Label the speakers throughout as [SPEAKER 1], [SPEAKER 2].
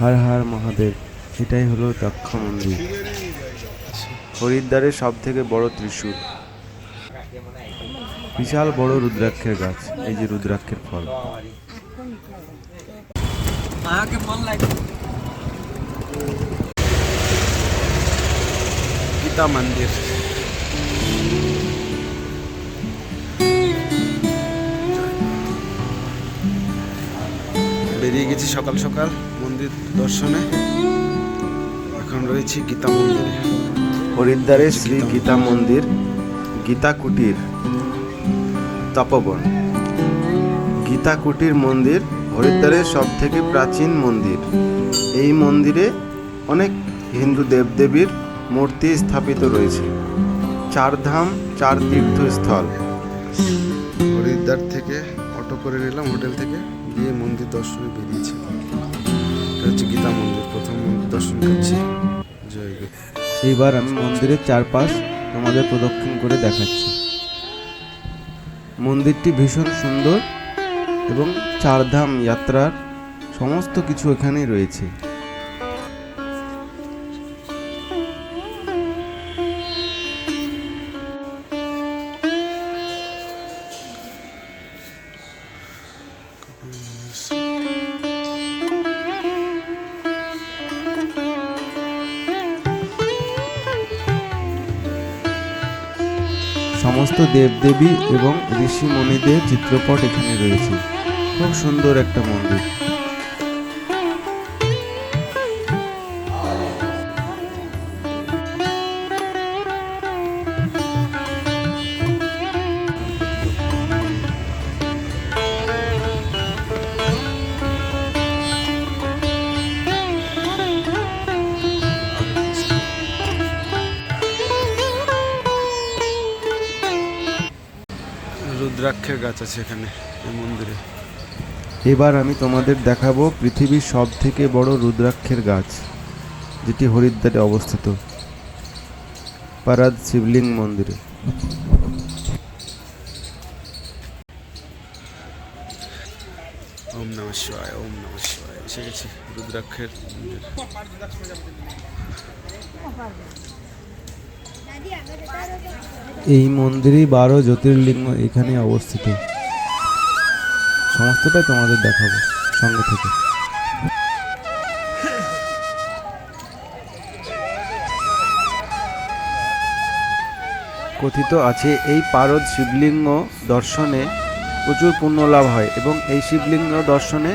[SPEAKER 1] হার হার মহাদেব এটাই হলো দক্ষ মন্দির। হরিদ্বারের সব থেকে বড় ত্রিশূল। বিশাল বড় রুদ্রাক্ষের গাছ এই যে রুদ্রাক্ষের ফল।
[SPEAKER 2] গীতা মন্দির। বেরিয়ে গেছি সকাল সকাল। মন্দির দর্শনে এখন রয়েছি গীতা মন্দিরে।
[SPEAKER 1] হরিদ্বারের শ্রী গীতা মন্দির গীতা কুটির তপবন। গীতা কুটির মন্দির হরিদ্বারের সব থেকে প্রাচীন মন্দির। এই মন্দিরে অনেক হিন্দু দেবদেবীর মূর্তি স্থাপিত রয়েছে। চার ধাম চার তীর্থস্থল।
[SPEAKER 2] হরিদ্বার থেকে অটো করে নিলাম হোটেল থেকে গিয়ে মন্দির দর্শনে বেরিয়েছি। এটা হচ্ছে গীতা মন্দির, প্রথম দর্শন করছি।
[SPEAKER 1] এইবার আমি মন্দিরের চারপাশ তোমাদের প্রদক্ষিণ করে দেখাচ্ছি। মন্দিরটি ভীষণ সুন্দর এবং চারধাম যাত্রার সমস্ত কিছু এখানেই রয়েছে। দেবদেবী এবং ঋষি মুনিদের চিত্রপট এখানে রয়েছে। খুব সুন্দর একটা মন্দির।
[SPEAKER 2] গাছ আছে এখানে এই মন্দিরে।
[SPEAKER 1] এবার আমি তোমাদের দেখাবো পৃথিবীর সব থেকে বড় রুদ্রাক্ষের গাছ যেটি হরিদ্বারে অবস্থিত পারাদ শিবলিং মন্দিরে।
[SPEAKER 2] ওম নমঃ শিবায় ওম নমঃ শিবায় এসে গেছি রুদ্রাক্ষের মন্দির।
[SPEAKER 1] এই মন্দিরেই বারো জ্যোতির্লিঙ্গ এখানে অবস্থিত। সমস্তটাই তোমাদের দেখাবো সঙ্গে থেকে। কথিত আছে, এই পারদ শিবলিঙ্গ দর্শনে প্রচুর পুণ্য লাভ হয় এবং এই শিবলিঙ্গ দর্শনে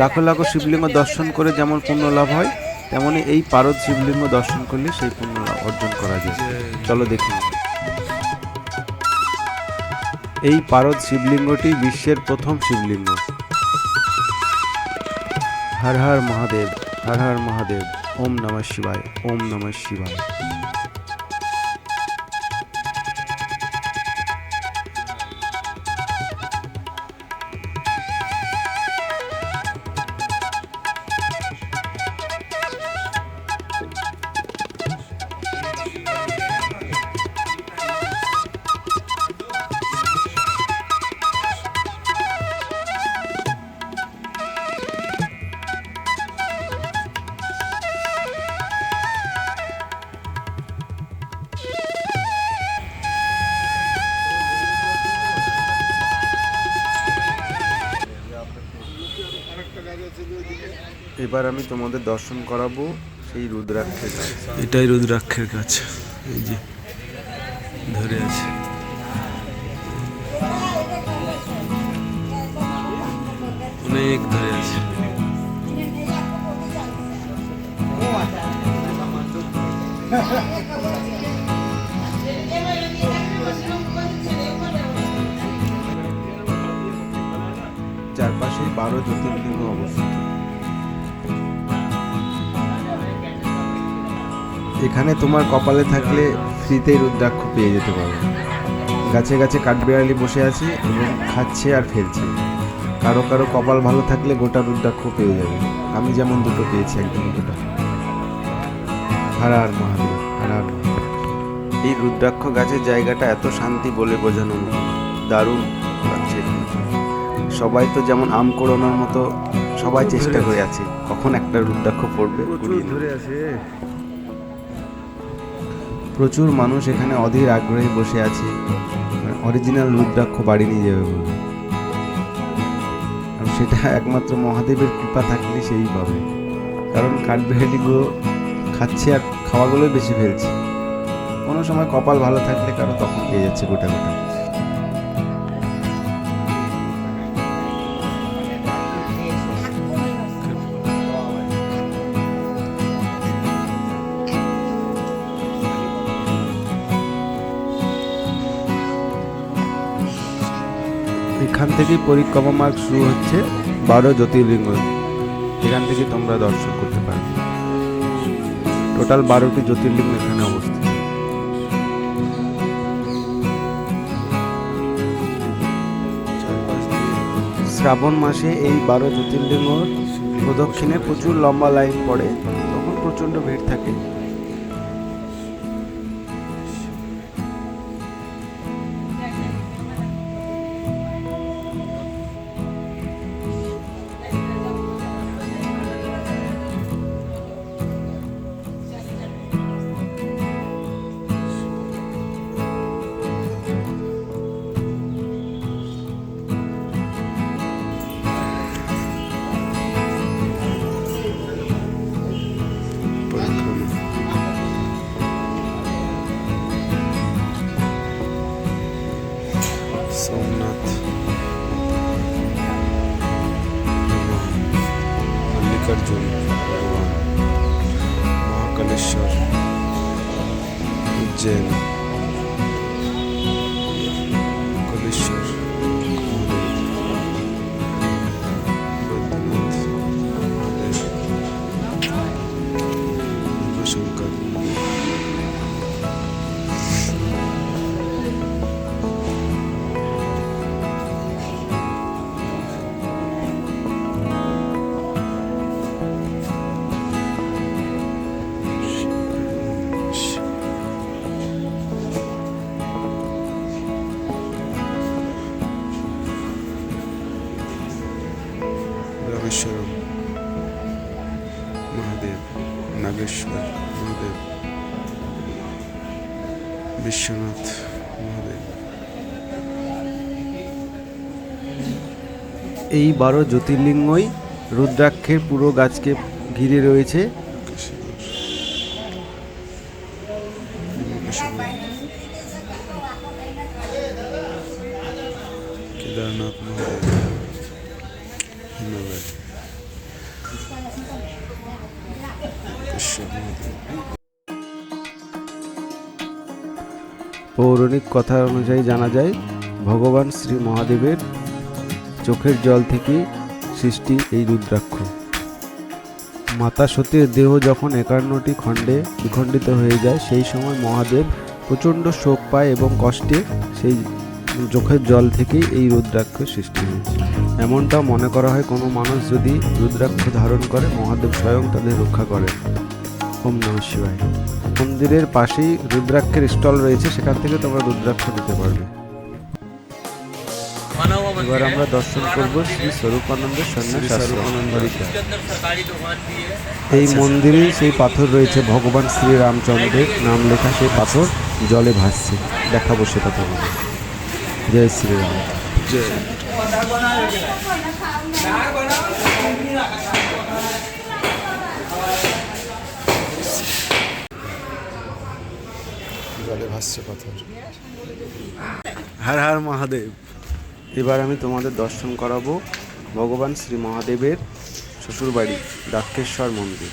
[SPEAKER 1] লাখো লাখো শিবলিঙ্গ দর্শন করে যেমন পুণ্য লাভ হয় তেমনি এই পারদ শিবলিঙ্গ দর্শন করলে সেই পুণ্য অর্জন করা যায়। চলো দেখি। এই পারদ শিবলিঙ্গটি বিশ্বের প্রথম শিবলিঙ্গ। হর হর মহাদেব, হর হর মহাদেব, ওম নমঃ শিবায়, ওম নমঃ শিবায়। এবার আমি তোমাদের দর্শন করাবো সেই রুদ্রাক্ষের গাছ।
[SPEAKER 2] এটাই রুদ্রাক্ষের গাছ। এই যে ধরে আছে। অনেক ধরে আছে।
[SPEAKER 1] চারপাশে বারো জ্যোতির্লিঙ্গ অবস্থিত। এখানে তোমার কপালে থাকলে ফ্রিতেই রুদ্রাক্ষ পেয়ে যেতে পারো। গাছে গাছে কাঠবিড়ালি বসে আছে এবং খাচ্ছে আর ফেলছে। কারও কারও কপাল ভালো থাকলে গোটা রুদ্রাক্ষ পেয়ে যাবে। আমি যেমন দুটো পেয়েছি একদম গোটা হারার মহাদেব হারার এই রুদ্রাক্ষ গাছের জায়গাটা এত শান্তি বলে বোঝানো দারুণ লাগছে। সবাই তো যেমন আম কোড়ানোর মতো, সবাই চেষ্টা করে আছে। কখন একটা রুদ্রাক্ষ পড়বে।
[SPEAKER 2] ধরে আছে।
[SPEAKER 1] প্রচুর মানুষ এখানে অধীর আগ্রহে বসে আছে। অরিজিনাল রুদ্রাক্ষ বাড়ি নিয়ে যাবে বলে সেটা একমাত্র মহাদেবের কৃপা থাকলে সেই পাবে। কারণ কাঠবেহালিগুলো খাচ্ছে আর খাওয়াগুলোই বেশি ফেলছে। কোনো সময় কপাল ভালো থাকলে কারও তখন পেয়ে যাচ্ছে গোটা গোটা। এখান থেকেই পরিক্রমা মার্গ শুরু হচ্ছে বারো জ্যোতির্লিঙ্গ। এখান থেকে তোমরা দর্শন করতে পারবে। টোটাল বারোটি জ্যোতির্লিঙ্গ এখানে অবস্থিত। শ্রাবণ মাসে এই বারো জ্যোতির্লিঙ্গ প্রদক্ষিণে প্রচুর লম্বা লাইন পড়ে, তখন প্রচণ্ড ভিড় থাকে।
[SPEAKER 2] सोमनाथ। मल्लिकार्जुन भगवान। महाकालेश्वर उज्जैन। নাগেশ্বর মহাদেব বিশ্বনাথ মহাদেব
[SPEAKER 1] এই বারো জ্যোতির্লিঙ্গই রুদ্রাক্ষের পুরো গাছকে ঘিরে রয়েছে। পৌরাণিক কথা অনুযায়ী জানা যায়, ভগবান শ্রী মহাদেবের চোখের জল থেকে সৃষ্টি এই রুদ্রাক্ষ। মাতা সতীর দেহ যখন একান্নটি খণ্ডে বিখণ্ডিত হয়ে যায়, সেই সময় মহাদেব প্রচণ্ড শোক পায় এবং কষ্টে সেই চোখের জল থেকেই এই রুদ্রাক্ষ সৃষ্টি হয়েছে এমনটাও মনে করা হয় কোনো মানুষ যদি রুদ্রাক্ষ ধারণ করে, মহাদেব স্বয়ং তাদের রক্ষা করেন। ওম নম শিবাই মন্দিরের পাশেই রুদ্রাক্ষের স্টল রয়েছে সেখান থেকে তোমরা রুদ্রাক্ষ দিতে পারবে। এবার আমরা দর্শন করব শ্রী স্বরূপানন্দ। সন্ন্যাস এই মন্দিরে সেই পাথর রয়েছে ভগবান শ্রী রামচন্দ্রের নাম লেখা সেই পাথর জলে ভাসছে। দেখাবো সেটা তোমাকে জয় শ্রীরাম।
[SPEAKER 2] জয়। ভাসছে পাথর
[SPEAKER 1] হর হর মহাদেব। এবার আমি তোমাদের দর্শন করাবো ভগবান শ্রী মহাদেবের শ্বশুরবাড়ি দাক্ষেশ্বর মন্দির।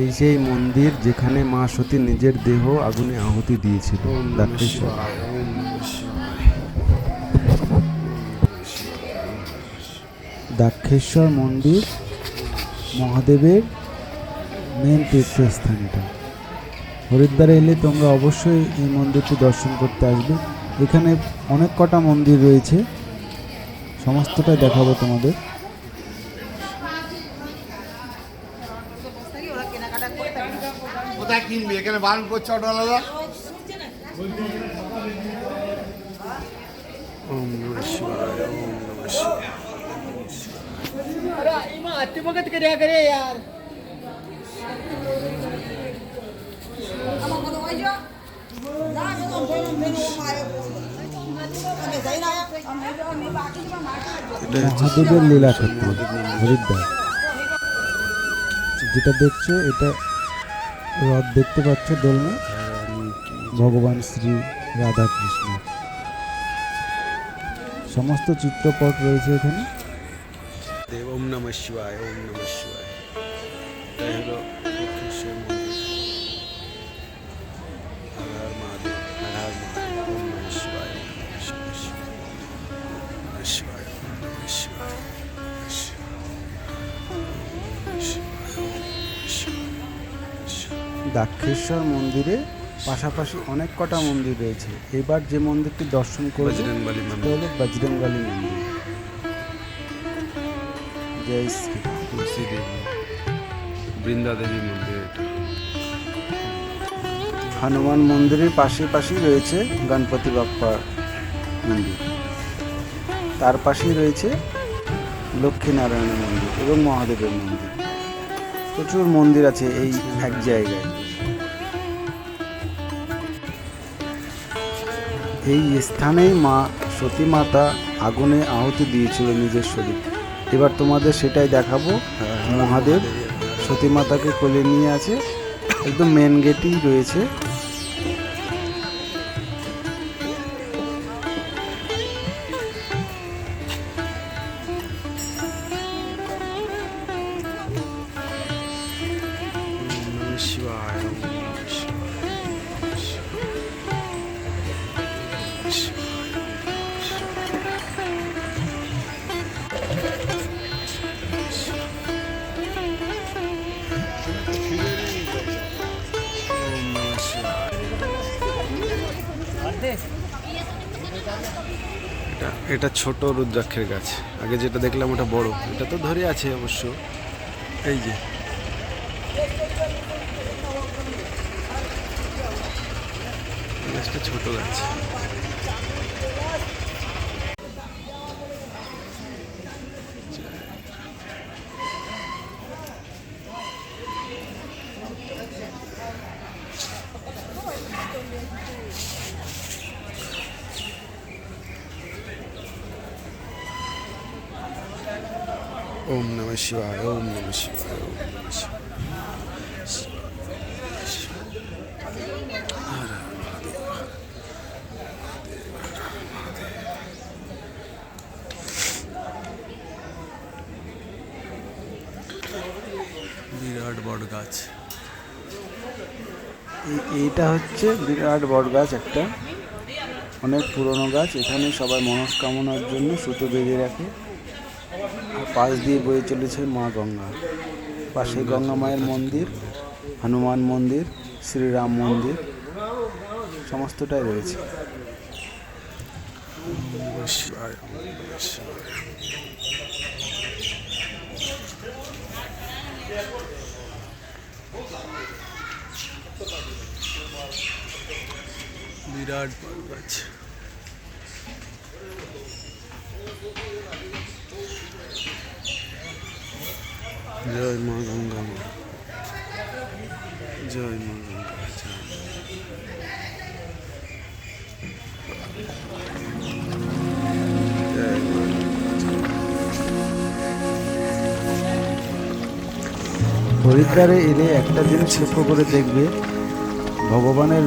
[SPEAKER 1] এই সেই মন্দির যেখানে মা সতী নিজের দেহ আগুনে আহুতি দিয়েছিল দাক্ষেশ্বর দাক্ষেশ্বর মন্দির মহাদেবের মেন তীর্থস্থান এটা হরিদ্বারে এলে তোমরা অবশ্যই এই মন্দিরটি দর্শন করতে আসবে। এখানে অনেক কটা মন্দির রয়েছে। সমস্তটাই দেখাবো তোমাদের।
[SPEAKER 3] করে কিনবি? এখানে বারণ করছে অটোওয়ালারা
[SPEAKER 2] ওম নমঃ শিবায় ওম নমঃ শিবায় এটা হচ্ছে
[SPEAKER 4] মহাদেবের লীলাক্ষেত্র হরিদ্বার। যেটা দেখছ এটা রথ দেখতে পাচ্ছ দোলনা। ভগবান শ্রী রাধা কৃষ্ণ সমস্ত চিত্রপট রয়েছে এখানে।
[SPEAKER 2] নমঃ শিবায় ওম নমঃ শিবায় এটাই হলো দক্ষিণেশ্বর মন্দির হর হর মহাদেব হর হর মহাদেব ওম নমঃ শিবায় শিবায় শিবায় ওম নমঃ শিবায় ওম নমঃ শিবায় ওম নমঃ শিবায়
[SPEAKER 1] দাক্ষেশ্বর মন্দিরে পাশাপাশি অনেক কটা মন্দির রয়েছে। এবার যে মন্দিরটি দর্শন
[SPEAKER 2] মন্দির।
[SPEAKER 1] হলো মন্দির।
[SPEAKER 2] মন্দির
[SPEAKER 1] হনুমান মন্দিরের পাশে পাশেই রয়েছে গণপতি বাপ্পা মন্দির। তার পাশেই রয়েছে লক্ষ্মীনারায়ণ মন্দির এবং মহাদেবের মন্দির। প্রচুর মন্দির আছে এই এক জায়গায়। এই স্থানেই মা সতী মাতা আগুনে আহুতি দিয়েছিল নিজের শরীর এবার তোমাদের সেটাই দেখাবো। মহাদেব সতী মাতাকে কোলে নিয়ে আছে। একদম মেন গেটেই রয়েছে।
[SPEAKER 2] এটা ছোট রুদ্রাক্ষের গাছ। আগে যেটা দেখলাম ওটা বড়। এটা তো ধরে আছে অবশ্য। এই যে এই গাছটা ছোট গাছ ওম নমঃ শিবায় ওম নমঃ শিবায় ওম নমঃ বিরাট বট গাছ।
[SPEAKER 1] এইটা হচ্ছে বিরাট বট গাছ একটা। অনেক পুরনো গাছ। এখানে সবাই মনস্কামনার জন্য সুতো বেঁধে রাখে। পাশ দিয়ে বয়ে চলেছে মা গঙ্গা। পাশে গঙ্গা মায়ের মন্দির, হনুমান মন্দির, শ্রীরাম মন্দির, সমস্তটাই রয়েছে।
[SPEAKER 2] বিরাট বট
[SPEAKER 1] হরিদ্বারে এলে একটা জিনিস লক্ষ্য করে দেখবে, ভগবানের,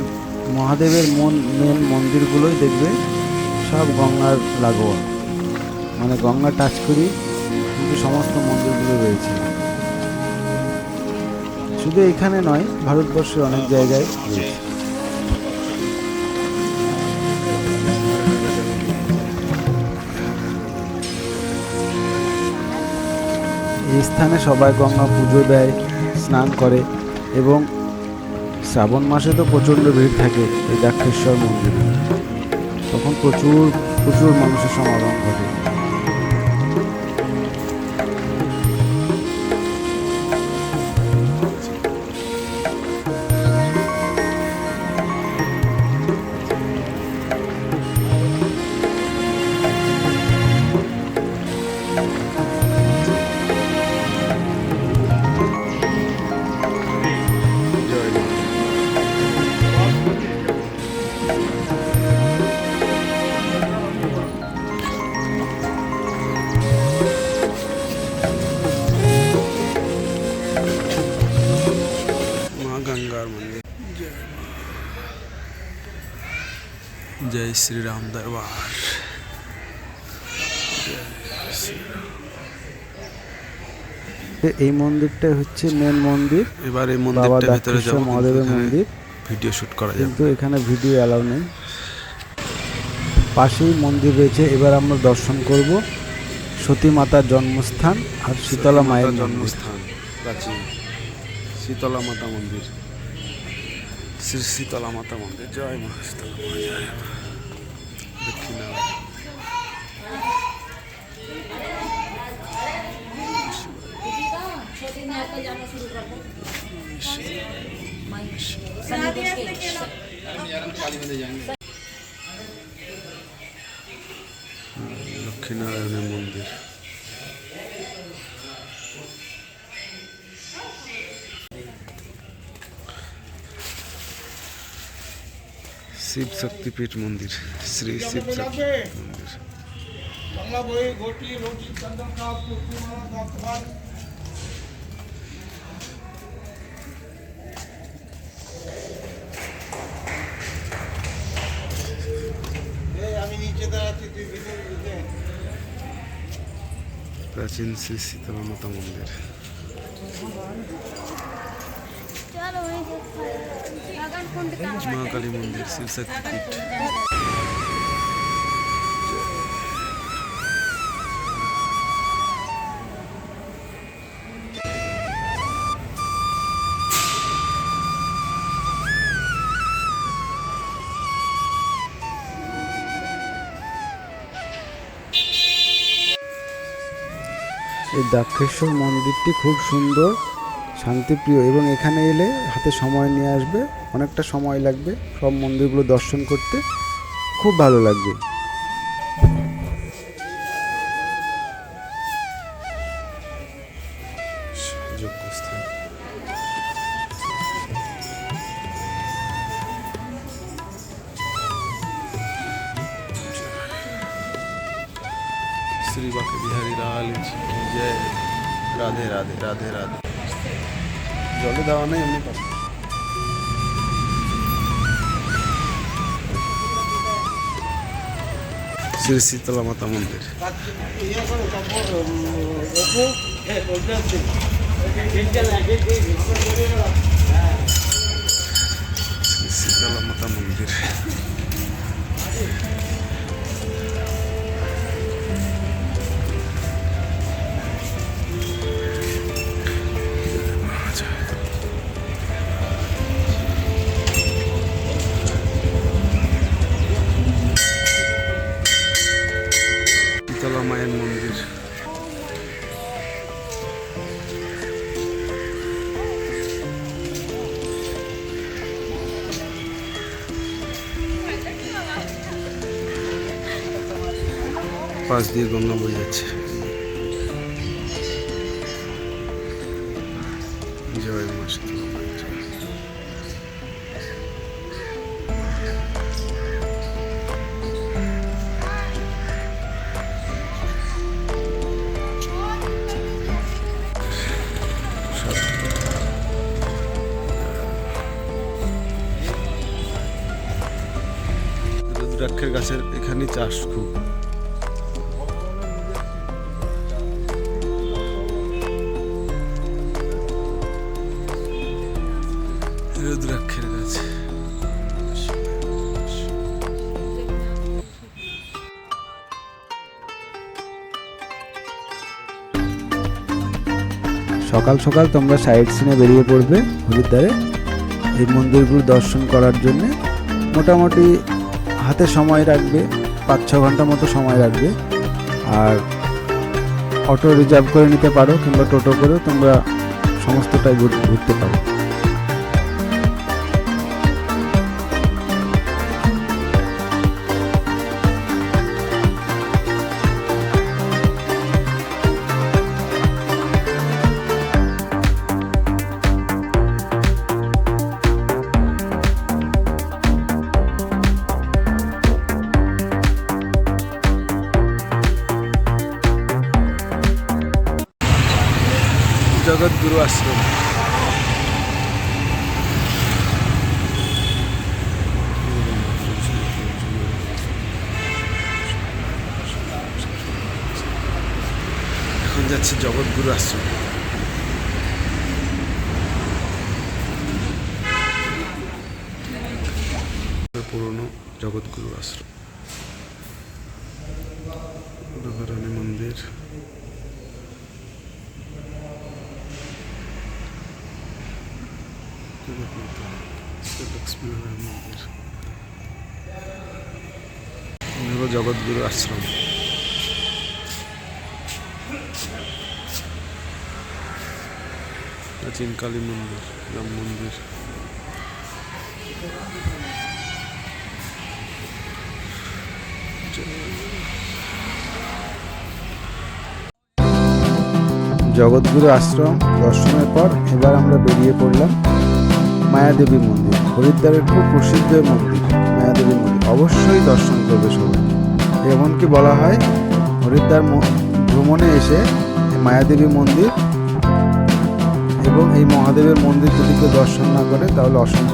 [SPEAKER 1] মহাদেবের মন মেন মন্দিরগুলোই দেখবে, সব গঙ্গার লাগোয়া। মানে গঙ্গা টাচ করি, কিন্তু সমস্ত মন্দিরগুলো রয়েছে। শুধু এখানে নয় ভারতবর্ষের অনেক জায়গায় রয়েছে। স্থানে সবাই গঙ্গা পুজো দেয়, স্নান করে এবং শ্রাবণ মাসে তো প্রচণ্ড ভিড় থাকে এই দাক্ষেশ্বর মন্দিরে। তখন প্রচুর প্রচুর মানুষের সমাগম ঘটে।
[SPEAKER 2] জয় শ্রীরাম দরবার
[SPEAKER 1] এই মন্দিরটা হচ্ছে মেন মন্দির।
[SPEAKER 2] এবার এই মন্দিরটার ভিতরে যাব
[SPEAKER 1] মহাদেবের মন্দির।
[SPEAKER 2] ভিডিও শুট করা যাবে।
[SPEAKER 1] কিন্তু এখানে ভিডিও অ্যালাউ নেই। পাশেই মন্দির রয়েছে এবার আমরা দর্শন করব সতী মাতার জন্মস্থান আর শীতলা মায়ের জন্মস্থান
[SPEAKER 2] প্রাচীন শীতলা মাতা মন্দির। শ্রী শীতলা মাতা মন্দির। জয় মা শীতলা জয় মা। দক্ষিণা লক্ষ্মীনারায়ণের মন্দির। শিব শক্তিপীঠ মন্দির শ্রী শিব শক্তি মন্দির।
[SPEAKER 5] বাংলা বই ঘটি রুটি চন্দন কাপ টুকু দপ্তর আমি নিচে দাঁড়াচ্ছি তুই ভিতরে ঢুকে।
[SPEAKER 2] প্রাচীন শ্রী শীতলা মাতা মন্দির। মহাকালী মন্দির
[SPEAKER 1] এই দাক্ষেশ্বর মন্দিরটি খুব সুন্দর। শান্তিপ্রিয়। এবং এখানে এলে হাতে সময় নিয়ে আসবে, অনেকটা সময় লাগবে সব মন্দিরগুলো দর্শন করতে। খুব ভালো লাগবে।
[SPEAKER 2] শ্রী বাকে বিহারী লাল, জয়। রাধে রাধে রাধে রাধে। জলে দেওয়া নেই এমনি পাবো। শ্রী শীতলা মাতা মন্দির। শীতলা মাতা মন্দির। পাশ দিয়ে গঙ্গা বয়ে যাচ্ছে। জয় রুদ্রাক্ষের গাছের এখানে চাষ খুব।
[SPEAKER 1] সকাল সকাল তোমরা সাইড সিনে বেরিয়ে পড়বে হরিদ্বারে এই মন্দিরগুলো দর্শন করার জন্য মোটামুটি হাতে সময় রাখবে, পাঁচ ছ ঘণ্টা মতো সময় রাখবে। আর অটো রিজার্ভ করে নিতে পারো কিংবা টোটো করেও তোমরা সমস্তটাই ঘুর- ঘুরতে পারো।
[SPEAKER 2] যাচ্ছি জগৎগুরু আশ্রম। পুরনো জগৎগুরু আশ্রম। রানী মন্দির। লক্ষ্মী মন্দির জগৎগুরু আশ্রম। প্রাচীন কালী মন্দির, রাম মন্দির।
[SPEAKER 1] জগৎগুরু আশ্রম দর্শনের পর এবার আমরা বেরিয়ে পড়লাম মায়াদেবী মন্দির, হরিদ্বারের খুব প্রসিদ্ধ মন্দির, মায়াদেবী মন্দির। অবশ্যই দর্শন করবে সবাই। এমনকি বলা হয় হরিদ্বার ভ্রমণে এসে মায়াদেবী মন্দির এবং এই মহাদেবের মন্দির যদি কেউ দর্শন না করে তাহলে অসম্পূর্ণ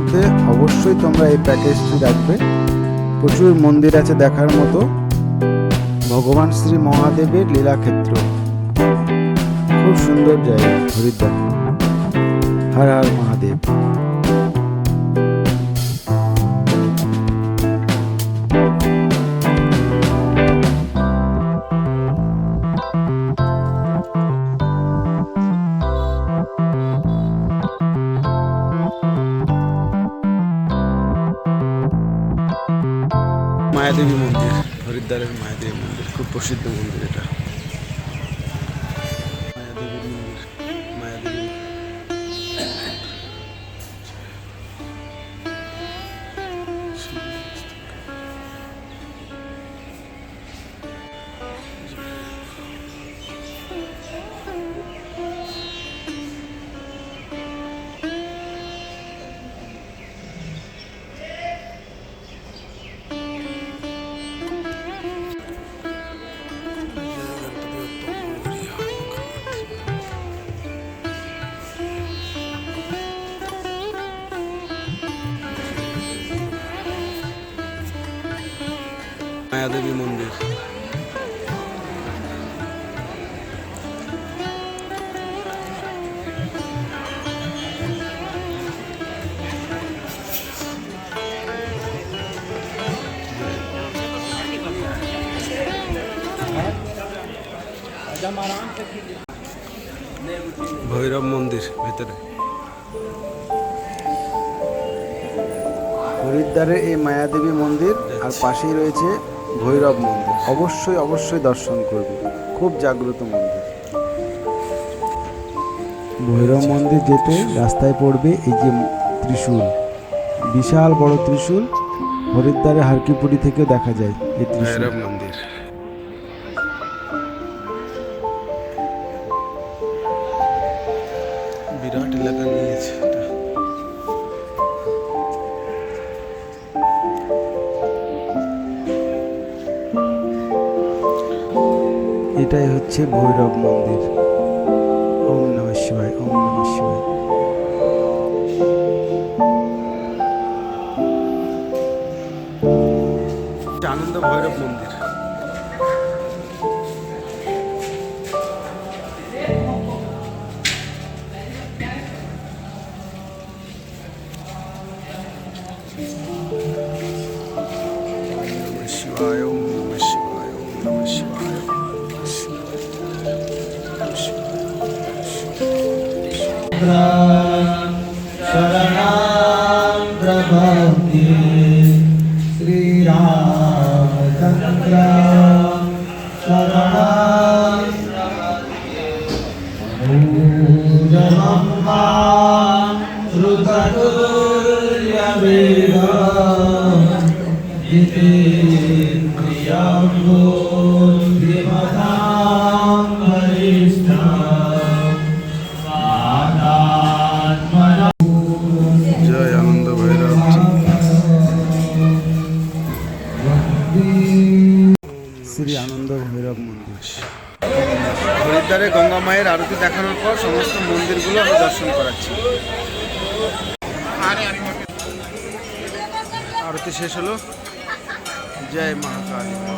[SPEAKER 1] মধ্যে অবশ্যই তোমরা এই প্যাকেজটি রাখবে প্রচুর মন্দির আছে দেখার মতো। ভগবান শ্রী মহাদেবের লীলাক্ষেত্র। খুব সুন্দর জায়গা, হরিদ্বার। হর হর মহাদেব।
[SPEAKER 2] মায়াদেবী মন্দির হরিদ্বারের মায়াদেবী মন্দির খুব প্রসিদ্ধ মন্দির এটা। ভেতরে।
[SPEAKER 1] হরিদ্বারের এই মায়াদেবী মন্দির আর পাশেই রয়েছে ভৈরব মন্দির। অবশ্যই অবশ্যই দর্শন করবে। খুব জাগ্রত মন্দির। ভৈরব মন্দির যেতে রাস্তায় পড়বে এই যে ত্রিশূল। বিশাল বড় ত্রিশূল হরিদ্বারে হারকিপুরি থেকে দেখা যায় এই ত্রিশূল। এটাই হচ্ছে ভৈরব মন্দির। ওম নম শিবায় ওম নম শিবায়।
[SPEAKER 2] আনন্দ ভৈরব মন্দির।
[SPEAKER 1] भक्ति श्रीरामचन्द्र शरणा
[SPEAKER 6] ऋतुर्यवेद इति प्रियम्बो আরতি দেখানোর পর সমস্ত মন্দিরগুলো আমি দর্শন করাচ্ছি। আরতি শেষ হলো। জয় মহাকালী।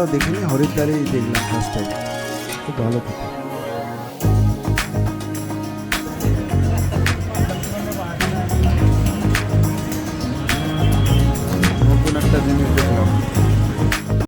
[SPEAKER 7] কোথাও দেখিনি হরিদ্বারেই দেখলাম ফার্স্ট টাইম খুব ভালো কথা।